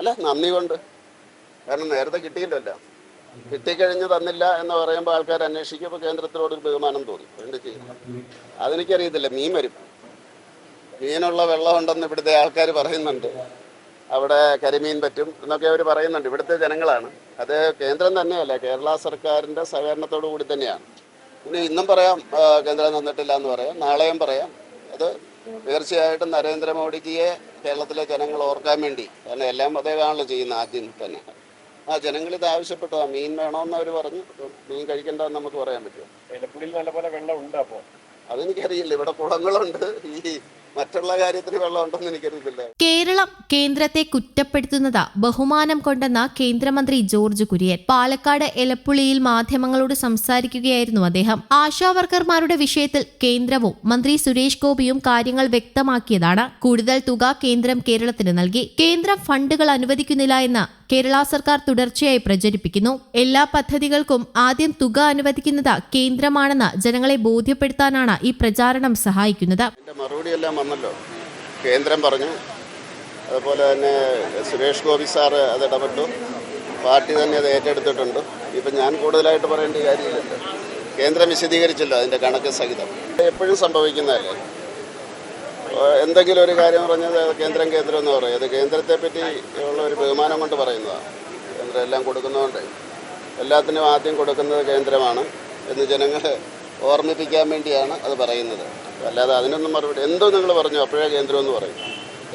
അല്ല നന്ദി കൊണ്ട്. കാരണം നേരത്തെ കിട്ടിയില്ലല്ലോ. കിട്ടിക്കഴിഞ്ഞ് തന്നില്ല എന്ന് പറയുമ്പോൾ ആൾക്കാർ അന്വേഷിക്കുമ്പോൾ കേന്ദ്രത്തിനോട് ഒരു ബഹുമാനം തോന്നി. എന്ത് ചെയ്യും അതെനിക്കറിയത്തില്ല. മീൻ വരും. മീനുള്ള വെള്ളമുണ്ടെന്ന് ഇവിടുത്തെ ആൾക്കാർ പറയുന്നുണ്ട്. അവിടെ കരിമീൻ പറ്റും എന്നൊക്കെ അവർ പറയുന്നുണ്ട്. ഇവിടുത്തെ ജനങ്ങളാണ്. അത് കേന്ദ്രം തന്നെയല്ല. കേരള സർക്കാരിന്റെ സഹകരണത്തോടു കൂടി തന്നെയാണ്. ഇനി ഇന്നും പറയാം കേന്ദ്രം തന്നിട്ടില്ല എന്ന് പറയാം. നാളെയും പറയാം. അത് തീർച്ചയായിട്ടും നരേന്ദ്രമോദിജിയെ കേരളത്തിലെ ജനങ്ങൾ ഓർക്കാൻ വേണ്ടി. കാരണം എല്ലാം അതേതാണല്ലോ ചെയ്യുന്ന ആദ്യം തന്നെ. ആ ജനങ്ങൾ ഇത് ആവശ്യപ്പെട്ടു. ആ മീൻ വേണമെന്ന് അവർ പറഞ്ഞു. മീൻ കഴിക്കണ്ടെന്ന് നമുക്ക് പറയാൻ പറ്റുമോ? നല്ല നല്ലപോലെ വെള്ളം ഉണ്ട് അപ്പോ അതെനിക്കറിയില്ല. ഇവിടെ കുളങ്ങളുണ്ട്. ഈ മറ്റുള്ള കാര്യത്തിന് വെള്ളമുണ്ടെന്ന് കേരളം കേന്ദ്രത്തെ കുറ്റപ്പെടുത്തുന്നത് ബഹുമാനം കൊണ്ടെന്ന കേന്ദ്രമന്ത്രി ജോർജ് കുര്യൻ. പാലക്കാട് എലപ്പുള്ളിയിൽ മാധ്യമങ്ങളോട് സംസാരിക്കുകയായിരുന്നു അദ്ദേഹം. ആശാവർക്കർമാരുടെ വിഷയത്തിൽ കേന്ദ്രവും മന്ത്രി സുരേഷ് ഗോപിയും കാര്യങ്ങൾ വ്യക്തമാക്കിയതാണ്. കൂടുതൽ തുക കേന്ദ്രം കേരളത്തിന് നൽകി. കേന്ദ്രം ഫണ്ടുകൾ അനുവദിക്കുന്നില്ല എന്ന് കേരള സർക്കാർ തുടർച്ചയായി പ്രചരിപ്പിക്കുന്നു. എല്ലാ പദ്ധതികൾക്കും ആദ്യം തുക അനുവദിക്കുന്നത് കേന്ദ്രമാണെന്ന് ജനങ്ങളെ ബോധ്യപ്പെടുത്താനാണ് ഈ പ്രചാരണം സഹായിക്കുന്നത്. മറുപടി എല്ലാം വന്നല്ലോ. കേന്ദ്രം പറഞ്ഞു. അതുപോലെ തന്നെ സുരേഷ് ഗോപി സാറ് അത് ഇടപെട്ടു. പാർട്ടി തന്നെ അത് ഏറ്റെടുത്തിട്ടുണ്ട്. ഇപ്പം ഞാൻ കൂടുതലായിട്ട് പറയേണ്ട കാര്യമില്ലല്ലോ. കേന്ദ്രം വിശദീകരിച്ചല്ലോ അതിന്റെ കണക്ക് സഹിതം. എപ്പോഴും സംഭവിക്കുന്നതല്ലേ? എന്തെങ്കിലും ഒരു കാര്യം പറഞ്ഞത് കേന്ദ്രം കേന്ദ്രം എന്ന് പറയും. അത് കേന്ദ്രത്തെ പറ്റി ഉള്ള ഒരു ബഹുമാനം കൊണ്ട് പറയുന്നതാണ് കേന്ദ്രം എല്ലാം കൊടുക്കുന്നതുകൊണ്ട്. എല്ലാത്തിനും ആദ്യം കൊടുക്കുന്നത് കേന്ദ്രമാണ് എന്ന് ജനങ്ങളെ ഓർമ്മിപ്പിക്കാൻ വേണ്ടിയാണ് അത് പറയുന്നത്. അല്ലാതെ അതിനൊന്നും മറുപടി എന്തോ നിങ്ങൾ പറഞ്ഞു അപ്പോഴേ കേന്ദ്രം എന്ന് പറയും.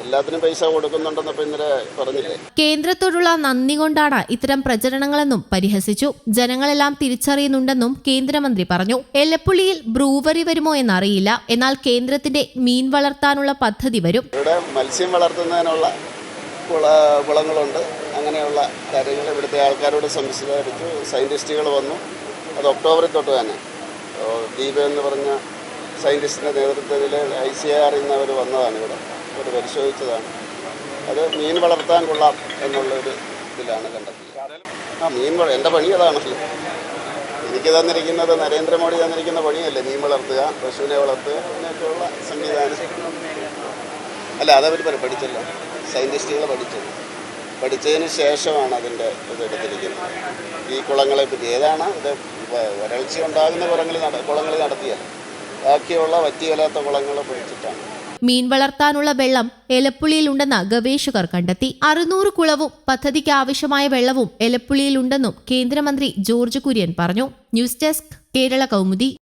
എല്ലാത്തിനും പൈസ കൊടുക്കുന്നുണ്ടെന്നപ്പോ ഇന്നലെ പറഞ്ഞില്ലേ? കേന്ദ്രത്തോടുള്ള നന്ദി കൊണ്ടാണ് ഇത്തരം പ്രചരണങ്ങളെന്നും പരിഹസിച്ചു. ജനങ്ങളെല്ലാം തിരിച്ചറിയുന്നുണ്ടെന്നും കേന്ദ്രമന്ത്രി പറഞ്ഞു. എല്ലപ്പുള്ളിയിൽ ബ്രൂവറി വരുമോ എന്നറിയില്ല. എന്നാൽ കേന്ദ്രത്തിന്റെ മീൻ വളർത്താനുള്ള പദ്ധതി വരും. ഇവിടെ മത്സ്യം വളർത്തുന്നതിനുള്ള കുള കുളങ്ങളുണ്ട്. അങ്ങനെയുള്ള കാര്യങ്ങൾ ഇവിടുത്തെ ആൾക്കാരോട് സംസാരിച്ചു സയന്റിസ്റ്റുകൾ വന്നു. അത് ഒക്ടോബറിൽ തൊട്ട് തന്നെ. ദീപ എന്ന് പറഞ്ഞ സയന്റിസ്റ്റിന്റെ നേതൃത്വത്തിൽ ഐ സി ആർ എന്നവർ വന്നതാണ് ഇവിടെ. അവർ പരിശോധിച്ചതാണ്. അത് മീൻ വളർത്താൻ കൊള്ളാം എന്നുള്ളൊരു ഇതിലാണ് കണ്ടെത്തിയത് ആ മീൻ വള എന്റെ പണി അതാണല്ലോ എനിക്ക് തന്നിരിക്കുന്നത് നരേന്ദ്രമോദി തന്നിരിക്കുന്ന പണിയല്ലേ മീൻ വളർത്തുക പശുവിനെ വളർത്തുക അങ്ങനെയൊക്കെയുള്ള സംവിധാനം. അല്ല അതവർ പഠിച്ചല്ലോ. സയന്റിസ്റ്റുകൾ പഠിച്ചത്. പഠിച്ചതിന് ശേഷമാണ് അതിന്റെ ഇത് എടുത്തിരിക്കുന്നത്. ഈ കുളങ്ങളെ പറ്റി ഏതാണ് ഇത് വരൾച്ച ഉണ്ടാകുന്ന കുളങ്ങളിൽ നട കുളങ്ങളിൽ നടത്തിയാൽ ബാക്കിയുള്ള വറ്റിയല്ലാത്ത കുളങ്ങൾ പഠിച്ചിട്ടാണ്. മീൻ വളർത്താനുള്ള വെള്ളം എലപ്പുള്ളിയിലുണ്ടെന്ന് ഗവേഷകർ കണ്ടെത്തി. അറുന്നൂറ് കുളവും പദ്ധതിക്ക് ആവശ്യമായ വെള്ളവും എലപ്പുള്ളിയിലുണ്ടെന്നും കേന്ദ്രമന്ത്രി ജോർജ് കുര്യൻ പറഞ്ഞു. News desk Kerala Kaumudi.